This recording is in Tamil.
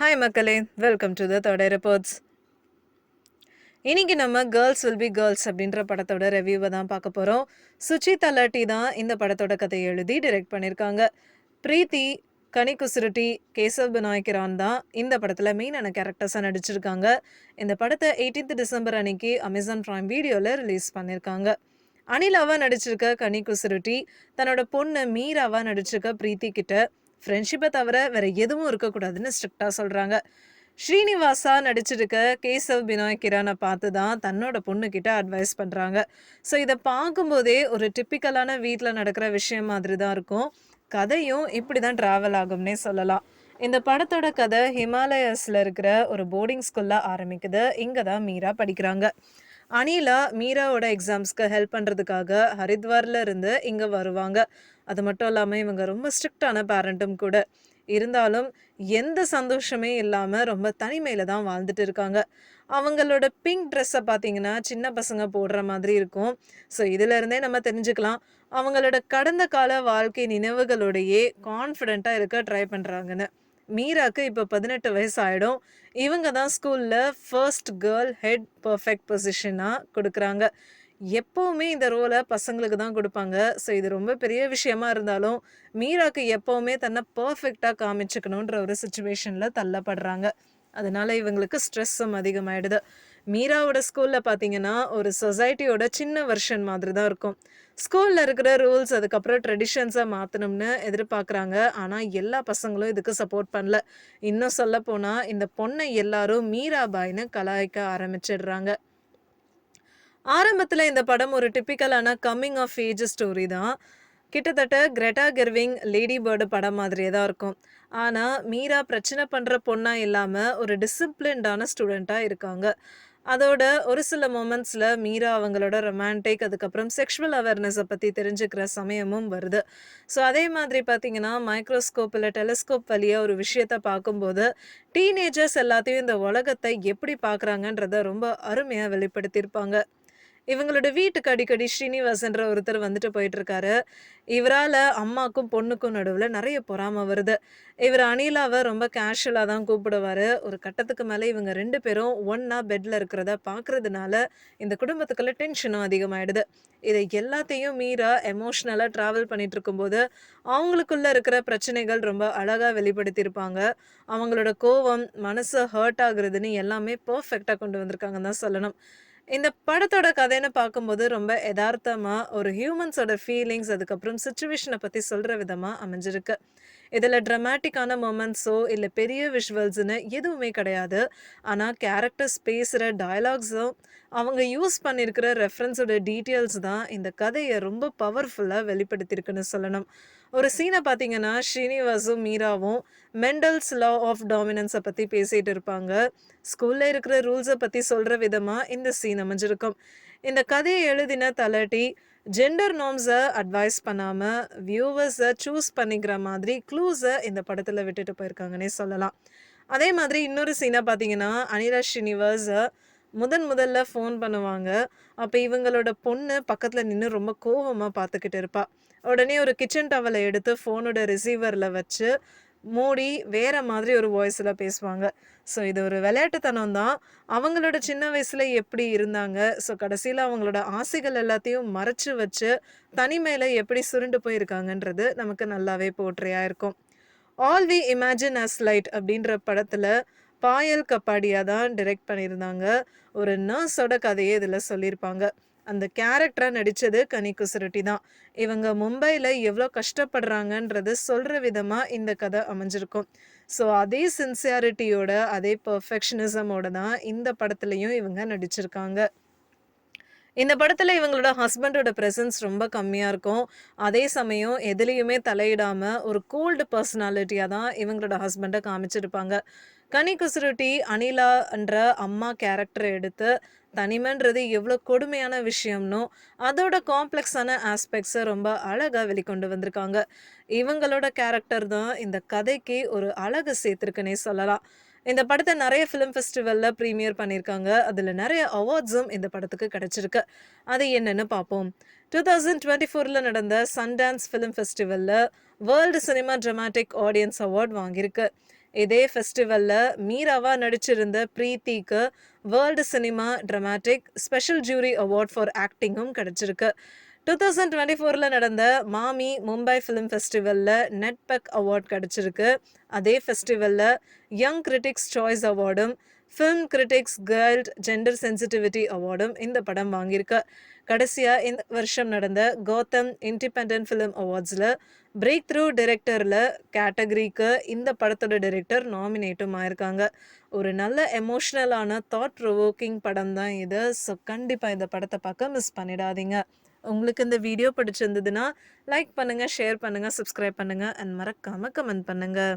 ஹாய் மக்களே. Welcome to the third reports இன்றைக்கி நம்ம கேர்ள்ஸ் வில் பி கேர்ள்ஸ் அப்படின்ற படத்தோட ரிவ்யூவை தான் பார்க்க போகிறோம் சுச்சி தலாட்டி தான் இந்த படத்தோட கதையை எழுதி டிரெக்ட் பண்ணியிருக்காங்க பிரீத்தி கனிக்குசுருட்டி கேசவ் நாய்க்கிரான் தான் இந்த படத்தில் மெயினான கேரக்டர்ஸாக நடிச்சிருக்காங்க. இந்த படத்தை 18th டிசம்பர் அன்னைக்கு அமேசான் ப்ரைம் வீடியோவில் ரிலீஸ் பண்ணியிருக்காங்க அனிலாவாக நடிச்சிருக்க கனிக்குசுருட்டி தன்னோட பொண்ணு மீராவாக நடிச்சிருக்க பிரீத்தி கிட்ட ஃப்ரெண்ட்ஷிப்பை தவிர வேற எதுவும் இருக்கக்கூடாதுன்னு ஸ்ட்ரிக்டாக சொல்கிறாங்க ஸ்ரீனிவாசா நடிச்சிருக்க கேசவ் பினாய் கிரானை பார்த்து தான் தன்னோட பொண்ணுக்கிட்ட அட்வைஸ் பண்ணுறாங்க ஸோ இதை பார்க்கும்போதே ஒரு டிப்பிக்கலான வீட்டில் நடக்கிற விஷயம் மாதிரி தான் இருக்கும். கதையும் இப்படி தான் ட்ராவல் ஆகும்னே சொல்லலாம். இந்த படத்தோட கதை ஹிமாலயஸில் இருக்கிற ஒரு போர்டிங் ஸ்கூலில் ஆரம்பிக்குது. இங்கே தான் மீரா படிக்கிறாங்க. அனிலா மீராவோட எக்ஸாம்ஸ்க்கு ஹெல்ப் பண்ணுறதுக்காக ஹரித்வாரில் இருந்து இங்கே வருவாங்க. அது மட்டும் இல்லாமல் இவங்க ரொம்ப ஸ்ட்ரிக்டான பேரண்ட்டும் கூட. இருந்தாலும் எந்த சந்தோஷமே இல்லாமல் ரொம்ப தனிமையில் தான் வாழ்ந்துட்டு இருக்காங்க. அவங்களோட பிங்க் ட்ரெஸ்ஸை பார்த்தீங்கன்னா சின்ன பசங்க போடுற மாதிரி இருக்கும். ஸோ இதிலிருந்தே நம்ம தெரிஞ்சுக்கலாம். அவங்களோட கடந்த கால வாழ்க்கை நினைவுகளோடையே கான்ஃபிடெண்ட்டாக இருக்க ட்ரை பண்ணுறாங்கன்னு மீராக்கு இப்போ பதினெட்டு வயசு ஆகிடும் இவங்க தான் ஸ்கூலில் ஃபர்ஸ்ட் கேர்ள் ஹெட் பர்ஃபெக்ட் பொசிஷனாக கொடுக்குறாங்க. எப்போவுமே இந்த ரோலை பசங்களுக்கு தான் கொடுப்பாங்க. ஸோ இது ரொம்ப பெரிய விஷயமா இருந்தாலும் மீராக்கு எப்போவுமே தன்னை பர்ஃபெக்டாக காமிச்சுக்கணுன்ற ஒரு சுச்சுவேஷனில் தள்ளப்படுறாங்க. அதனால இவங்களுக்கு ஸ்ட்ரெஸ்ஸும் அதிகமாயிடுது. மீராவோட ஸ்கூலில் பார்த்தீங்கன்னா ஒரு சொசைட்டியோட சின்ன வெர்ஷன் மாதிரி தான் இருக்கும். ஸ்கூலில் இருக்கிற ரூல்ஸ் அதுக்கப்புறம் ட்ரெடிஷன்ஸை மாற்றணும்னு எதிர்பார்க்குறாங்க. ஆனால் எல்லா பசங்களும் இதுக்கு சப்போர்ட் பண்ணல. இன்னும் சொல்ல போனால் இந்த பொண்ணை எல்லாரும் மீராபாய்னு கலாய்க்க ஆரம்பிச்சிடுறாங்க. ஆரம்பத்தில் இந்த படம் ஒரு டிப்பிக்கலான கம்மிங் ஆஃப் ஏஜ் ஸ்டோரி தான். கிட்டத்தட்ட கிரெட்டா கெர்விங் லேடி பேர்டு படம் மாதிரியே தான் இருக்கும். ஆனால் மீரா பிரச்சனை பண்ணுற பொண்ணாக இல்லாமல் ஒரு டிசிப்ளின்டான ஸ்டூடெண்ட்டாக இருக்காங்க. அதோட ஒரு சில மூமெண்ட்ஸில் மீரா அவங்களோட ரொமான்டிக் அதுக்கப்புறம் செக்ஷுவல் அவேர்னஸை பற்றி தெரிஞ்சுக்கிற சமயமும் வருது. ஸோ அதே மாதிரி பார்த்தீங்கன்னா மைக்ரோஸ்கோப் இல்லை டெலிஸ்கோப் வழியாக ஒரு விஷயத்த பார்க்கும்போது டீனேஜர்ஸ் எல்லாத்தையும் இந்த உலகத்தை எப்படி பார்க்குறாங்கன்றத ரொம்ப அருமையாக வெளிப்படுத்தியிருப்பாங்க. இவங்களோட வீட்டுக்கு அடிக்கடி ஸ்ரீனிவாசன்ற ஒருத்தர் வந்துட்டு போயிட்டு இருக்காரு இவரால் அம்மாக்கும் பொண்ணுக்கும் நடுவில் நிறைய பொறாம வருது. இவர் அனிலாவை ரொம்ப கேஷுவலாக தான் கூப்பிடுவார். ஒரு கட்டத்துக்கு மேலே இவங்க ரெண்டு பேரும் ஒன்றா பெட்டில் இருக்கிறத பார்க்கறதுனால இந்த குடும்பத்துக்குள்ள டென்ஷனும் அதிகமாயிடுது. இதை எல்லாத்தையும் மீறா எமோஷ்னலாக ட்ராவல் பண்ணிட்டு இருக்கும்போது அவங்களுக்குள்ள இருக்கிற பிரச்சனைகள் ரொம்ப அழகாக வெளிப்படுத்தியிருப்பாங்க. அவங்களோட கோவம் மனசு ஹர்ட் ஆகுறதுன்னு எல்லாமே பர்ஃபெக்டாக கொண்டு வந்திருக்காங்கன்னு தான் சொல்லணும். இந்த படத்தோட கதைன்னு பார்க்கும்போது ரொம்ப யதார்த்தமாக ஒரு ஹியூமன்ஸோட ஃபீலிங்ஸ் அதுக்கப்புறம் சுச்சுவேஷனை பற்றி சொல்கிற விதமாக அமைஞ்சிருக்கு. இதில் ட்ரமாட்டிக்கான மொமெண்ட்ஸோ இல்லை பெரிய விஷுவல்ஸ்னு எதுவுமே கிடையாது. ஆனால் கேரக்டர்ஸ் பேசுகிற டயலாக்ஸும் அவங்க யூஸ் பண்ணியிருக்கிற ரெஃபரன்ஸோட டீட்டெயில்ஸ் தான் இந்த கதையை ரொம்ப பவர்ஃபுல்லாக வெளிப்படுத்தியிருக்குன்னு சொல்லணும். ஒரு சீனை பார்த்தீங்கன்னா ஸ்ரீனிவாசும் மீராவும் மெண்டல்ஸ் லா ஆஃப் டாமினன்ஸை பற்றி பேசிகிட்டு இருப்பாங்க. ஸ்கூலில் இருக்கிற ரூல்ஸை பற்றி சொல்கிற விதமாக இந்த சீன் அமைஞ்சிருக்கும். இந்த கதையை எழுதின தலட்டி ஜெண்டர் நோம்ஸை அட்வைஸ் பண்ணாமல் வியூவர்ஸை சூஸ் பண்ணிக்கிற மாதிரி க்ளூஸை இந்த படத்தில் விட்டுட்டு போயிருக்காங்கன்னே சொல்லலாம். அதே மாதிரி இன்னொரு சீனை பார்த்தீங்கன்னா அனிரா ஸ்ரீனிவாஸை முதன் முதல்ல ஃபோன் பண்ணுவாங்க. அப்போ இவங்களோட பொண்ணு பக்கத்தில் நின்று ரொம்ப கோவமாக பார்த்துக்கிட்டு இருப்பா. உடனே ஒரு கிச்சன் டவலை எடுத்து ஃபோனோட ரிசீவரில் வச்சு மூடி வேற மாதிரி ஒரு வாய்ஸில் பேசுவாங்க. ஸோ இது ஒரு விளையாட்டுத்தனம் தான். அவங்களோட சின்ன வயசில் எப்படி இருந்தாங்க? ஸோ கடைசியில் அவங்களோட ஆசைகள் எல்லாத்தையும் மறைச்சு வச்சு தனிமையில் எப்படி சுருண்டு போயிருக்காங்கன்றது நமக்கு நல்லாவே போற்றையாக இருக்கும். All we imagine as light அப்படின்ற படத்தில் பாயல் கப்பாடியா தான் டிரெக்ட் பண்ணியிருந்தாங்க. ஒரு நர்ஸோட கதையை இதில் சொல்லியிருப்பாங்க. அந்த கேரக்டரை நடித்தது கனி குசுருட்டி தான். இவங்க மும்பையில் எவ்வளோ கஷ்டப்படுறாங்கன்றது சொல்கிற விதமாக இந்த கதை அமைஞ்சிருக்கும். ஸோ அதே சின்சியாரிட்டியோட அதே பர்ஃபெக்ஷனிசமோட தான் இந்த படத்துலையும் இவங்க நடிச்சிருக்காங்க. இந்த படத்தில் இவங்களோட ஹஸ்பண்டோட ப்ரெசன்ஸ் ரொம்ப கம்மியாக இருக்கும். அதே சமயம் எதுலேயுமே தலையிடாமல் ஒரு கோல்டு பர்சனாலிட்டியாக தான் இவங்களோட ஹஸ்பண்டை காமிச்சிருப்பாங்க. கனி குசுருட்டி அனிலான்ற அம்மா கேரக்டரை எடுத்து தனிமைன்றது எவ்வளோ கொடுமையான விஷயம்னோ அதோட காம்ப்ளெக்ஸான ஆஸ்பெக்ட்ஸை ரொம்ப அழகாக வெளிக்கொண்டு வந்திருக்காங்க. இவங்களோட கேரக்டர் தான் இந்த கதைக்கு ஒரு அழகு சேர்த்துருக்குன்னே சொல்லலாம். இந்த படத்தை நிறைய ஃபிலிம் ஃபெஸ்டிவலில் ப்ரீமியர் பண்ணியிருக்காங்க. அதில் நிறைய அவார்ட்ஸும் இந்த படத்துக்கு கிடச்சிருக்கு. அது என்னென்னு பார்ப்போம். டூ தௌசண்ட் டுவெண்ட்டி ஃபோரில் நடந்த Sundance film ஃபெஸ்டிவலில் world cinema dramatic audience award வாங்கியிருக்கு. இதே ஃபெஸ்டிவலில் மீராவா நடிச்சிருந்த பிரீத்திக்கு world cinema dramatic special jury award for ஆக்டிங்கும் கிடச்சிருக்கு. டூ தௌசண்ட் டுவெண்ட்டி ஃபோரில் நடந்த மாமி மும்பை ஃபிலிம் ஃபெஸ்டிவலில் நெட்பெக் அவார்ட் கிடச்சிருக்கு. அதே ஃபெஸ்டிவலில் young critics choice அவார்டும் film critics guild gender sensitivity அவார்டும் இந்த படம் வாங்கியிருக்கு. கடைசியாக இந்த வருஷம் நடந்த கௌதம் இண்டிபெண்ட் ஃபிலிம் அவார்ட்ஸில் பிரேக் த்ரூ டிரெக்டரில் கேட்டகரிக்கு இந்த படத்தோட டிரெக்டர் நாமினேட்டும் ஆயிருக்காங்க. ஒரு நல்ல எமோஷ்னலான தாட் ப்ரொவோக்கிங் படம் தான் இது. ஸோ கண்டிப்பாக இந்த படத்தை பார்க்க மிஸ் பண்ணிடாதீங்க. உங்களுக்கு இந்த வீடியோ பிடிச்சிருந்ததுன்னா லைக் பண்ணுங்கள் ஷேர் பண்ணுங்கள் சப்ஸ்கிரைப் பண்ணுங்கள் அண்ட் மறக்காமல் கமெண்ட் பண்ணுங்கள்